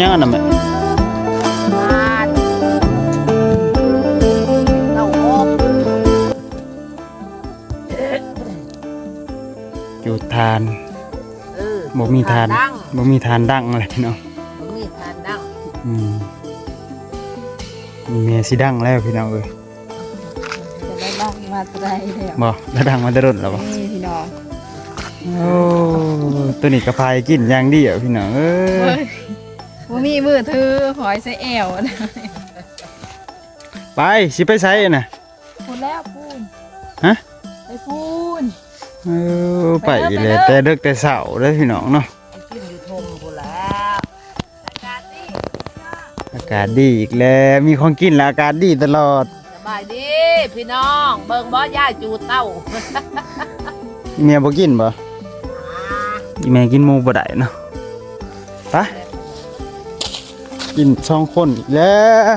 ฮ็ดหยังอันน่ะแม่บ้านเต้าโมกอยู่ทานเออบ่มีทานดังบ่มีทานดังอะไรเนาะบ่มีทานดังอืมมีเมียสิดังแล้วพี่น้องเอ้ยจะได้บ้างมาตัวใดเลยอะบ่แล้วดังมาแต่รถแล้วบ่นี่พี่น้องโอ้ตัวนี้กระพายกินอย่างเดียวพี่น้องเอ้เฮ้ยย บ่มีมือถือหอยใส่แอวนะไปสิไปไสน่ะพูดแล้วพูนฮะไปพูนเออไปเลยแต่เด็กแต่เช้าเด้อพี่น้องเนาะไปกินอยู่ทงพุ่นแล้วอากาศดีอากาศดีอีกแล้วมีของกินแล้วอากาศดีตลอดสบายดีพี่น้อง เบิ่งบ่ย่าจูเต้าเมียบ่กินบ่อีแม่กินหมูบ่ได้เนาะไป กินสองคนอีกแล้ว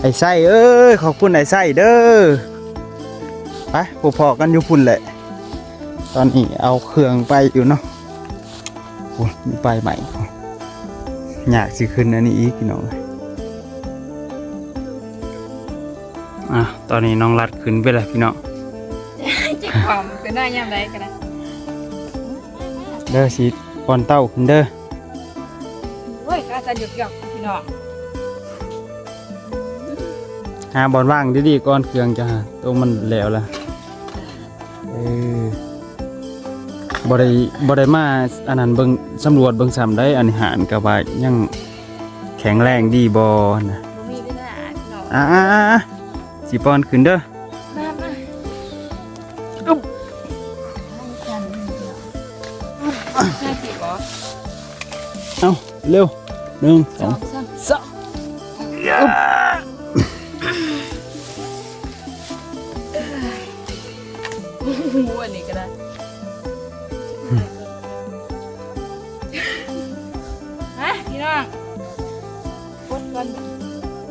ไอ้ไส้เอ้ยขอบคุณไอ้ไส้เด้อไปพพอๆกันอยู่พุ่นแหละ ตอนนี้เอาเครื่องไปอยู่เนาะโอ้ยมีไปใหม่อยากสิขึ้นอันนี้อีกพี่น้องอะตอนนี้น้องรัดขึ้นไปแล้วพี่น้องจิกความเป็นได้ยามใดกันนะเด้อสิปอนเต้าขึ้นเด้อเฮ้ย กาจะหยุดหยอกพี่น้องหาบอลว่างดีๆก่อนเครื่องจะหาตัวมันแล้วล่ะเออบ่ได้บ่ได้มาอันนั้นเบิ่งสำรวจเบิ่งซ้ำได้อันนี้หารก็ว่ายังแข็งแรงดีบ่นะบ่มีปัญหาพี่น้องอ่าๆๆสิปอนขึ้นเด้อมามาอึ๊บให้กันพี่น้องน่าสิบ่เอ้าเร็ว หนึ่งสสอองงสามสามหูอันนี้ก็ได้ฮะพี่น้องกดก่อน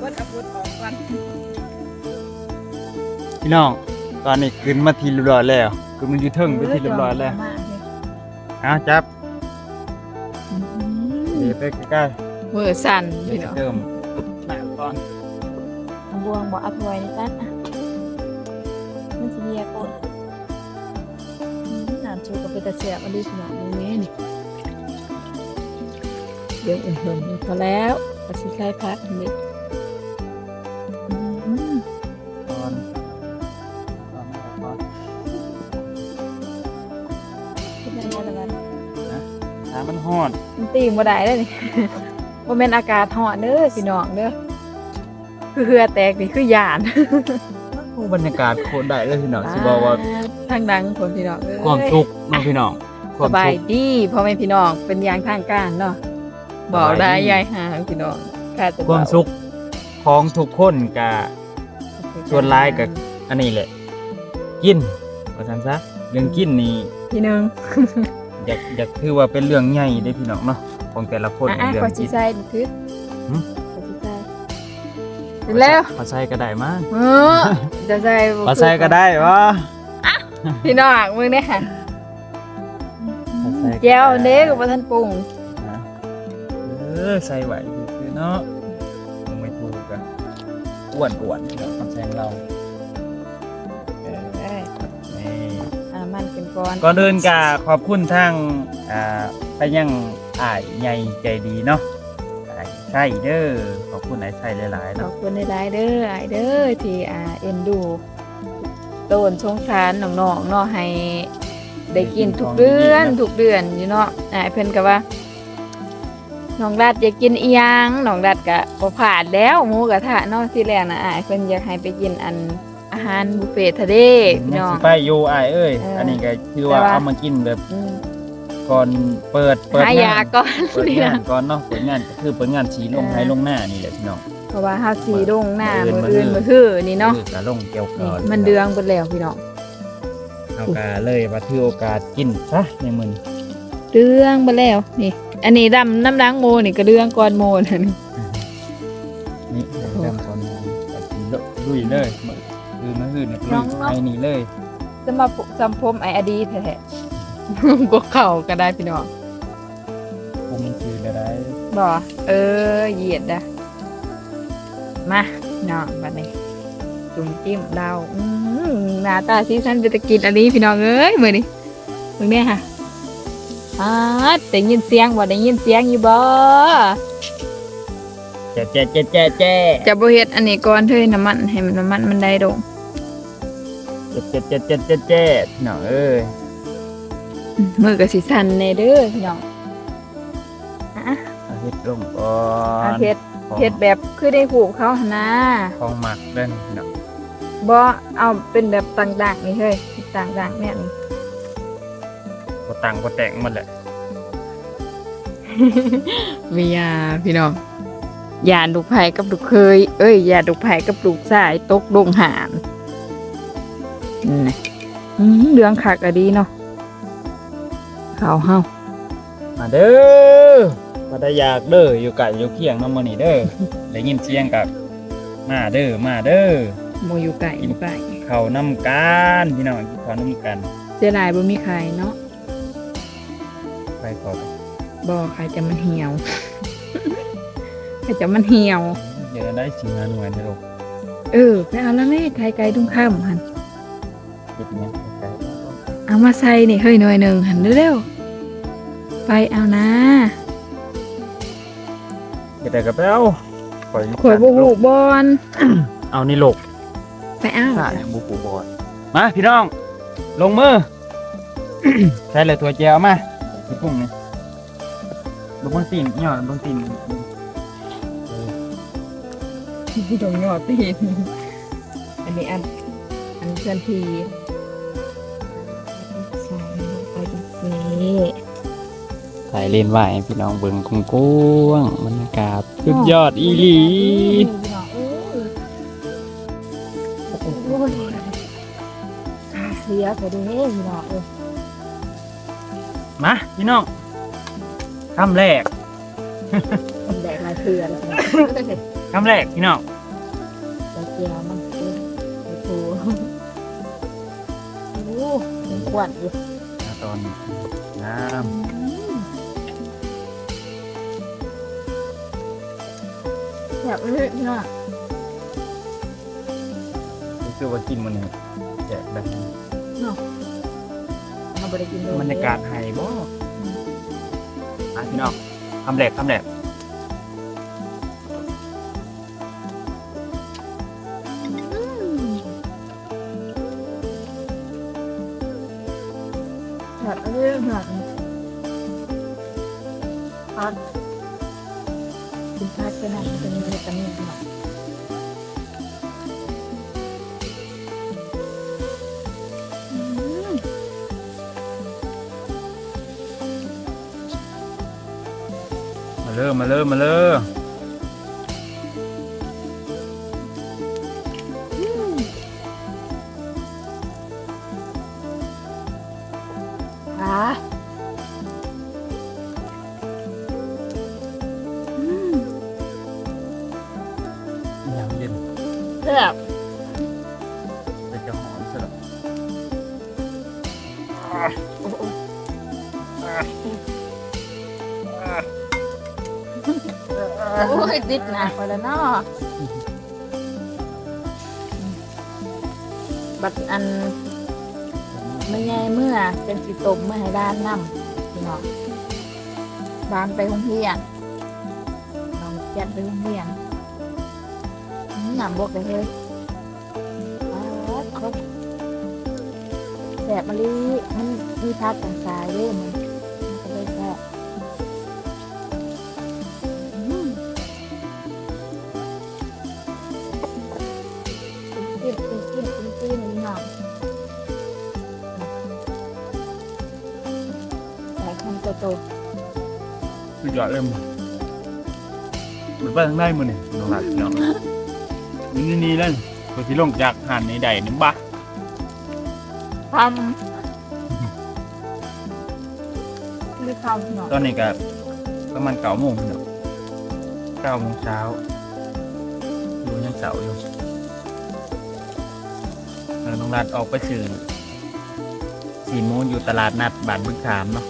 กดเอากดออกก่อนพี่น้อง ตอนนี้ขึ้นมาทีเรียบร้อยแล้วขึ้นมาอยู่เทิงไปทีเรียบร้อยแล้วเอ้าจับเดี๋ยวไปใกล้ มือสั่นๆพี่เดี๋ยวน้องจะเติมหน้าก่อนบวงบ่เอาถ้วยนี่ตัดอะมันสิเรียกกดน้ำชูก็เป็นตะเสียบอันนี้พี่น้องมึงแม่นี่เดี๋ยวอุ่นๆพอแล้วก็สิใส่พักอันนี้อืมก่อนก่อนก่อนเป็นยังไงล่ะกันน้ำมันฮ้อนมันตีบ่ได้เลยนี่ บ่แม่นอากาศร้อนเด้อพี่น้องเด้อคือเหือแตกนี่คือยานโอ้บรรยากาศโคตรได้เลยพี่น้องสิบอกว่าทางดังคนพี่น้องเอ้ยความสุขเนาะพี่น้องคสวามบายสุขดีพ่อแม่พี่น้องเป็นอย่างทางการเนาะบอกได้สบายดียายหาพี่น้องค่ะจะความสุขของทุกคนกับส่วนร้ายกับอันนี้แหละ กินว่าซั่นซะเรื่องกินนี่พี่หนึง อยากอยากถือว่าเป็นเรื่องใหญ่เด้อพี่น้องเนาะ ของแต่ละคนอะเรื่ๆอของสิกินใส่ดิคือหืมขอสิใส่เสร็จแล้วพอใส่ก็ได้มั้งเออจะใส่บ่พอใส่ก็ได้วะพี่น้องมึงเนี่ยค่ะพอใส่ก็ได้แก้วเด้ก็บ่ทันปรุงนะเออใส่ไหวคือเนาะมึงไม่ถูกกันอ้วนอ้วนเดี๋ยวคำแซงเราเออได้นี่ อ่ามันเป็นก้อน ก่อนอื่นกาขอบคุณทางอ่าไปยัง อ้ายใหญ่ใจดีเนาะอ้ายใช่เด้อขอบคุณอ้ายใช่หลายๆขอเนาะบคุณหลายๆเด้ออ้ายเด้อที่อ่าเอ็นดูโดนสงสารน้องๆเนาะให้ได้กินทุกเดือนทุกเดือนอยู่เนาะอ้ายเพิ่นก็ว่าน้องรัดอยากกินอีหยังน้องรัดก็บ่ผ่านแล้วหมูกระทะเนาะที่แรกนะอ้ายเพิ่นอยากให้ไปกินอันอาหารบุฟเฟ่ต์ทะเลพี่ยังน้อง สิไปอยู่อ้ายเอ้ย เอออัอันนี้ก็คือว่าแต่ว่า เอามากินแบบ อืม ก่อนเปิดเปิดายหางานก่อนเปิดนี่งานะนก่อนเนาะเปิดงานก็คือเปิดงานสีลงเออไทยลงหน้านี่แหละพี่น้อง เพราะว่าเฮาสีลงหน้ามื้มื้อออื่อื่นน มื้มื้ออคือนี่เนาะคือกะลงเกี่ยวนี่ก่อนมันเดืองเบิดแล้วพี่น้องเอากาเลยว่าถือโอกาสกินซะในมื้อนี้เดืองเบิดแล้วนี่ อันนี้ดำน้ำล้างโมนี่ก็เดืองก่อนโมนะนี่นี่เริ่มต้นงานก็สิลุยเลยมื้อคือมื้ออื่นเนี่ยลุยไปนี่เลยจะมาจำพมไออดีตแท้ๆ กวเข้าก็ได้พี่น้องคุมคืนก็ได้บ่เออเหยียดนะมาเนาะบัดนี้จุ่มจิ้มเราอืมหน้าตาสีสันเป็นตะกินอันนี้พี่น้องเอ้ยมื้อนี้มึงเนี่ยค่ะอ่าได้ยินเสียงบ่ได้ยินเสียงอยู่บ่แจ๊ะแจ๊ะแจ๊ะแจ๊ะแจ๊ะจะบ่เฮ็ดอันนี้ก่อนเถอะน้ำมันให้มันน้ำมันมันได้ดง แจ๊ะแจ๊ะแจ๊ะแจ๊ะแจ๊ะพี่น้องเอ้ยอื มมือก็สิสั่นแน่เด้อพี่น้องอะเอาเฮ็ดลงก่ออะนเฮ็ดเฮ็ดแบบคือได้ผูกเขาหั่นนะของหมักเด้นพี่น้องบ่เอาเป็นแบบต่างๆนี่เฮ้ยต่างๆเนี่ยนี่บ่ตังบ่แต่งหมันแหละมียาพี่น้องยาลูกไผ่กับลูกเคย เอ้ยยาลูกไผ่กับลูกชายตกลงหานนี่อืมเรื่องคักอะดีเนาะเขาเฮามาเด้อมาได้อยากเด้ออยู่ไก่อยู่เคียงนำมื้อนี้เด้อได้ยินเสียงกับมาเด้อมาเด้อโมอยู่ไก่อยู่ไก่เข้านำกันพี่น้องกินข้าวนำกันเสียดายบ่มีใครเนาะไปขอบ่ใครจะมันเหี่ยวใครจะมันเหี่ยวเดี๋ยวได้สิงานหน่วยในโลกเออไปเอาแล้วแม่ไข่ไก่ตุ้งข้ามหันคิดเนี้ยไกลเอามาใส่นี่เฮ้ยหน่วยหนึ่งหันเร็วๆ ไปเอานะๆเดี๋ยวได้ก็ไปเอาข่อยขวดบุหูบอลเอานี่โลกไปเอาใช่บุกูบอดมาพี่น้อง ลงมือ ใช่เลยตัวเจียวมาพี่กุ้งนี่ลงบนตีนย่อบนตีนพี่ดงยอดตีนอันนี้อันอันเพื่อนที ถ่ายเล่นไหวพี่น้องเบิ่งกุ้งกุ้งบรรยากาศสุดยอดอีหลีโอ้ยขาเสียไปเด้พี่น้องเอ้ยมาพี่น้องคำแรกมันแดกลายเสือแล้วนคำแรกพี่น้องเจียวมันเอ้ยโอ้โหโอ้โหขวัญอยู่ มาตอนน้แบบเอ้ยพี่น้องำรู้สึกว่ากินมันนี่แจกแบบนี้มาบริกินเลยบรรยากาศไฮบ่อะพี่น้องคำแรกคำแรก พักกินพักไปนะมันจะมีวิตามินหน่อยอืมมาเริ่มมาเริ่มมาเริ่ม แบบแต่จะหอมสลับโอ้โหโอ้ยติดหนักไปแล้วเนาะบัดอันไม่ไงเมื่อเป็นสิตมเมื่อให้ด้านนำพี่น้องบ้านไปโรงเรียนน้องแกนไปโรงเรียน หนำบวกเลยเฮ้ยอ้าวครบแสบมะลิมันมีพักต่างๆด้วยมันมันก็เลยแสบอืมจิ้มจิ้มจิ้มจิ้มจิ้มนี่หน่อยใส่คำโตๆสุดยอดเลยมึงเหมือนไปทางได้มือนี่น้องหลักพี่น้อง นี่นี่นี่เล่นตัวที่ลงจากหันในใดนึงบ้าทำคือทำเนาะตอนนี้ก็ประมาณเก้าโมงพี่น้องเก้าโมงเช้าอยู่ยังเสาร์อยู่เออน้องรัดออกไปสื่อสี่โมงอยู่ตลาดนัดบ้านบึงขามเนาะ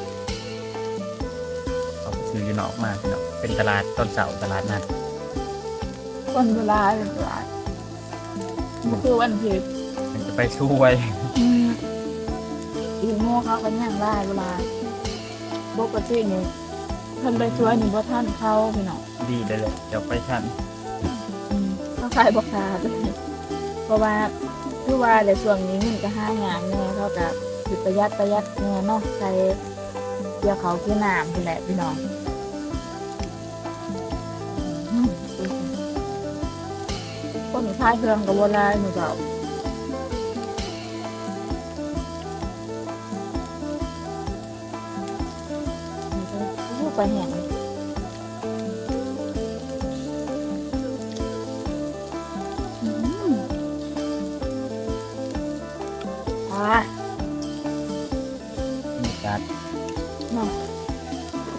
ออกไปซื้ออยู่นอกมาพี่น้องเป็นตลาดต้นเสาตลาดนัดคนเวลาเป็นเวลา มันคือวันผิดมันจะไปช่วยอีโม่เขาก็ย่างได้เวลาปกตินี่ท่านไปช่วยนี่บ่ท่านเข้าพี่น้องดีเลยเลยเดี๋ยวไปทันอืมเขาขายบ่ขาดเลยเพราะว่าคือว่าในช่วงนี้เงินก็ห้างานแน่เขาก็สิประหยัดประหยัดแน่เนาะใส่เกี่ยวเขาคือน้ำนี่แหละพี่น้อง ขายเครื่องกับโบราณหนูเจ้าลูกไปแห่งอืมอ่าบรรยากาศเนาะ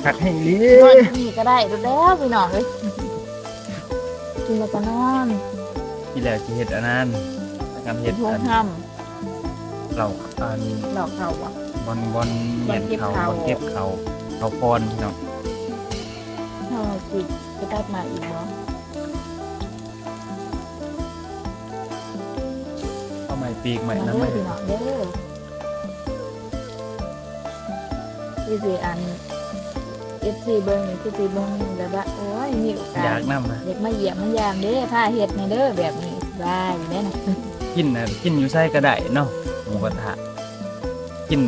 คักแห่งลี นอนนี่ก็ได้ดูแล้วพี่น้องเลยกินแล้วก็นอน ที่แล้วที่เห็ดอันนั้นทำเป็เห็นดพวอักนห้เราอันำดอกเขาวะบอลบอลเหยียนเขาบบออลลเก็เก็บบเขา เขาเขาพรพี่น้องถ้าเราจิตจะได้มาอีกเนาะเข้าใหม่ปีกใหม่มานะเด้ไม่อพี่น้องเด้อพี่สีอัน เอฟซีเบิ้งนี่คือสีเบิ้งแล้วว่าโอ้ยมีโอกาอยาสกนำนะเด็กมาเหยียบมายามเด้อผ้าเห็ดในเด้อแบบนี้ได้อยู่แน่นะกินนะกินอยู่ไส้ก็ได้เนาะหมูกระทะกิน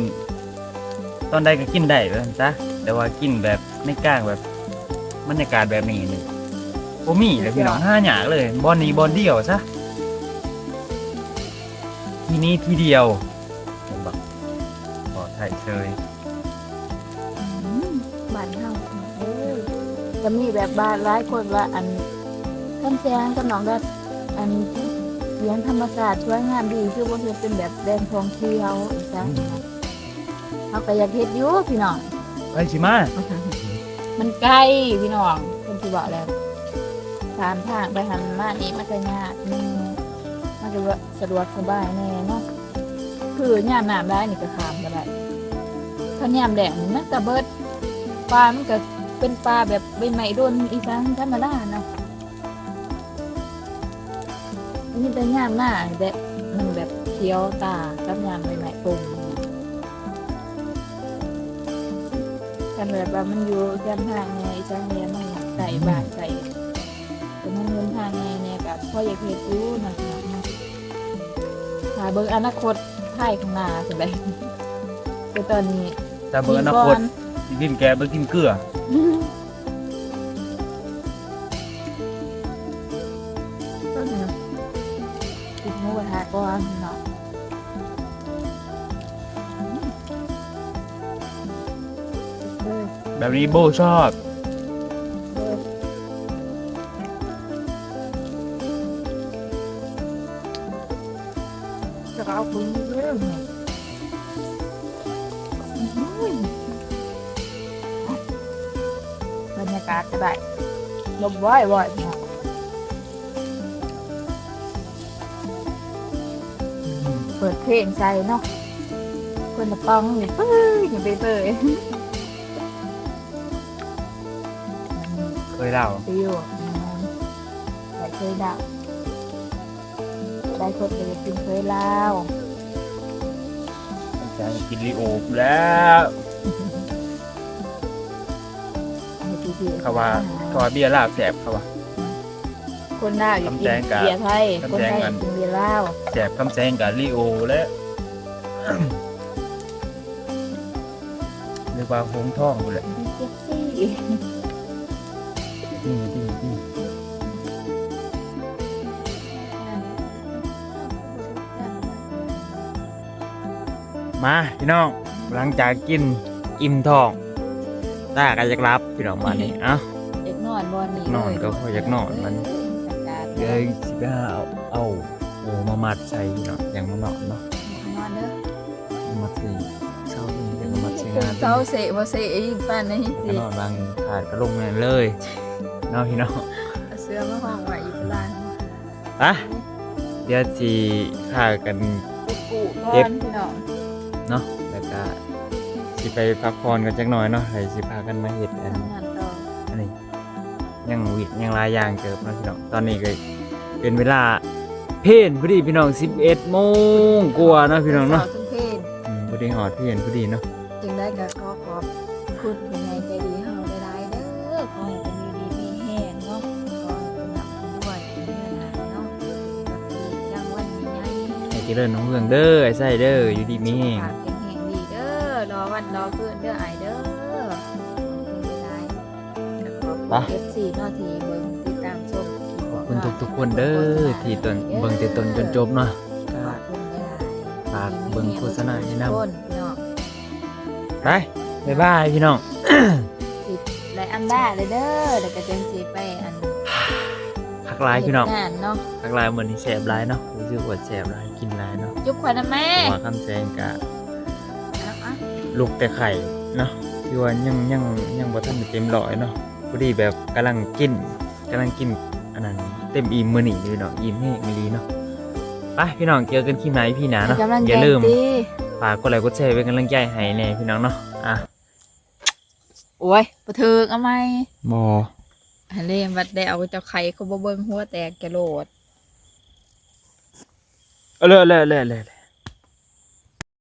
ตอนใดก็กินได้เลยจ้ะแต่ว่ากินแบบไม่กล้างแบบบรรยากาศแบบนี้นี่โอมีเลยพี่น้องห้าหยากเลยบอลนี้บอลเดียวซะทีนี้ทีเดียวผมบอกขอถ่ายเชย จะมีแบบบ้านหลายคนว่าอันคำแซงกับน้องก็อันเลี้ยงธรรมศาสตร์ช่วยงานดีคือบ่เฮ็ดเป็นแบบแดนท่องเที่ยวอีกจังเขาก็อยากเฮ็ดอยู่พี่น้องไปชิมา มันใกล้พี่น้องคนที่บอกแล้วตามทางไปหันมานี้มันจะยากนึงมันจะว่าสะดวกสบายแน่เนาะคือย่ามน้ำได้นี่ก็ขามก็ได้ถ้าย่ามแดงมันก็เบิดปลามันก็ เป็นปลาแบบใบไม้โดนอีสานธรรมดาเนาะอันนี้แต่ย่ามหน้าแบบมันแบบเขียวตากับย่ามใบไม้ปงกันแบบว่ามันอยู่แคมทางไงอีสานเนี่ยมันใส่บานใส่แต่มันเงินทางไงเนี่ยกับพ่ออยากเฮ็ดอยู่นะพี่น้องเนาะถ้าเบิ่งอนาคตไทยข้างหน้าจังได๋คือตอนนี้ แต่เบอร์อนาคตสิกินแกเบอร์กินเกลือ ก็คือกินหมูกระทะก่อนเนาะเด้อแบบนี้โบชอบเด้อจะเอาคุยเรื่องเนี่ยอื้อ กาศก็ได้ลมว่ายว่ายเนาะเปิดเพลงใจเนาะคนตะปองนี่ปื้ออยู่ไปเปยเคยเล่าฟิวแต่เคยดาวได้คนเดียวกินเคยเล่าจะกินลีโอแล้ว เขาว่าเขาว่าเบียร์ลาบแสบเขาว่า คนลาวอยู่กินคำแจงกะเบียร์ไทยคำคนแจงไทยกันกินเบียร์ลาวแสบคำแซงกับลีโอและเรียกว่าโฮงท่องเลยเซ็กซี่นี่นี่นี่มาพี่น้องหลังจากกินอิ่มท้อง ตาก็อยากรับพี่น้องมานี่เอ้าเด็กนอนบอลนี่นอนก็พออยากนอนมัน เดี๋ยวสิไปหาเอาเอาโอ้มามัดใส่เนาะอย่างมาเนาะเนาะนอนเด้อมามัดใส่เช้านี้เดี๋ยวมามัดใส่งานเจ้าเสะบ่เสะอีกป้านนี่ก็สินอนบางขาดก็ลงนั่นเลยเนาะพี่น้องเอาเสื้อมาห้องไว้อยู่ที่บ้านอะเดี๋ยวสิฆ่ากันไปกูก่เก็อบนพี่น้อง เนาะแล้วก็ สิไปพักผ่อนกันจักหน่อยเนาะให้สิพากันมาเฮ็ดอันทำงานต่อยังหวิดยังหลายอย่างเกิบเนาะพี่น้องตอนนี้ก็เป็นเวลาเพลนพอดีพี่น้อง11โมงกว่าเนาะพี่น้องเนาะสวทุกเพศอืมพอดีหอดเพลนพอดีเนาะจึงได้ก็ขอขอบคุณเป็นไงใจดีเฮาได้หลายๆเด้อขอให้เป็นอยู่ดีมีแห้งเนาะขอให้เป็นหนักเป็นด้วยเป็นเงินหาเนาะกับที่รางวัลใหญ่ๆให้เจริญรุ่งเรืองเด้อไอ้ไส้เด้ออยู่ดีมีแฮงฝ วันรอคืนเด้อไอเด้อขอบคุณหลายๆขอบคุณ FC เนาะที่เบิ่งติดตามชมขอบคุณทุกๆคนเด้อที่ตนเบิ่งแต่ตนจนจบเนาะขอบคุณหลายๆฝากเบิ่งโฆษณาให้นำทุกคนเน้องไปบ๊ายบายพี่น้องสิไลอันด้าเลยเด้อแล้วก็จังสิไปอันพักหลายพี่น้องเฮ็ดงานเนาะพักหลายมื้อนที่แสบหลายเนาะรู้สึกว่าแสบหลายกินหลายเนาะ จุ๊บขวัญนะแม่เพราะว่าคำแสงกะ ลูกแต่ไข่เนาะที่ว่ายังยังยังบ่ทันได้เต็มร้อยเนาะพอดีแบบกำลังกินกำลังกินอันนั้นเต็มอิ่มมื้อนี้เลยเนาะอิ่มแห้งดีเนาะไปพี่น้องเจอกันคลิปไหนพี่หนาเนาะกำลังอย่าลืมใจดีฝากกดไลค์กดแชร์เป็นกำลังใจให้แน่พี่น้องเนาะอะโอ้ยบ่ถึกเอาไหมบ่หันเลยบัดได้เอาเจ้าไข่เขาบ่เบิ่งหัวแตกแกโลดเอาเลยเอาเลยเอาเลยเอาเลย